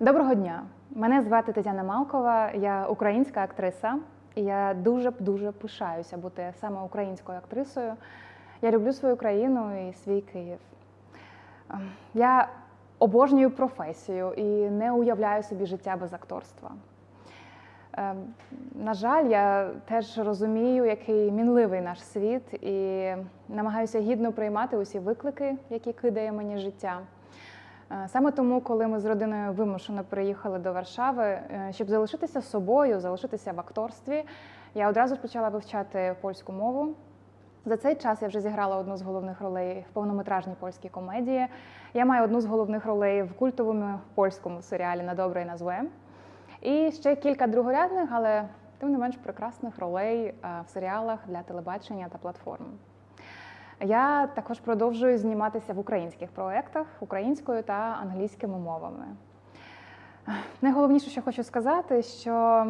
Доброго дня! Мене звати Тетяна Малкова, я українська актриса, і я дуже дуже пишаюся бути саме українською актрисою. Я люблю свою країну і свій Київ. Ем, Я обожнюю професію і не уявляю собі життя без акторства. Ем, На жаль, я теж розумію, який мінливий наш світ, і намагаюся гідно приймати усі виклики, які кидає мені життя. Е, Саме тому, коли ми з родиною вимушено приїхали до Варшави, е, щоб залишитися собою, залишитися в акторстві, я одразу ж почала вивчати польську мову. За цей час я вже зіграла одну з головних ролей в повнометражній польській комедії. Я маю одну з головних ролей в культовому польському серіалі на добре і на зле. І ще кілька другорядних, але тим не менш прекрасних ролей е, в серіалах для телебачення та платформ. Я також продовжую зніматися в українських проєктах українською та англійськими мовами. Найголовніше, що хочу сказати, що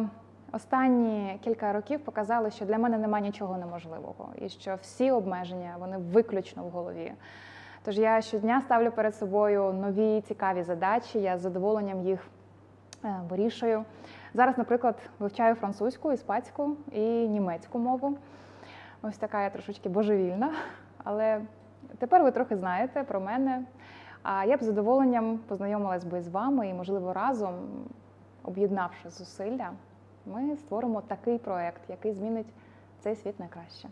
останні кілька років показали, що для мене немає нічого неможливого, і що всі обмеження вони виключно в голові. Тож я щодня ставлю перед собою нові цікаві задачі, я з задоволенням їх е, вирішую. Зараз, наприклад, вивчаю французьку, іспанську і німецьку мову. Ось така я трошечки божевільна, але тепер ви трохи знаєте про мене. А я б з задоволенням познайомилась би з вами і, можливо, разом, об'єднавши зусилля, ми створимо такий проект, який змінить цей світ на краще.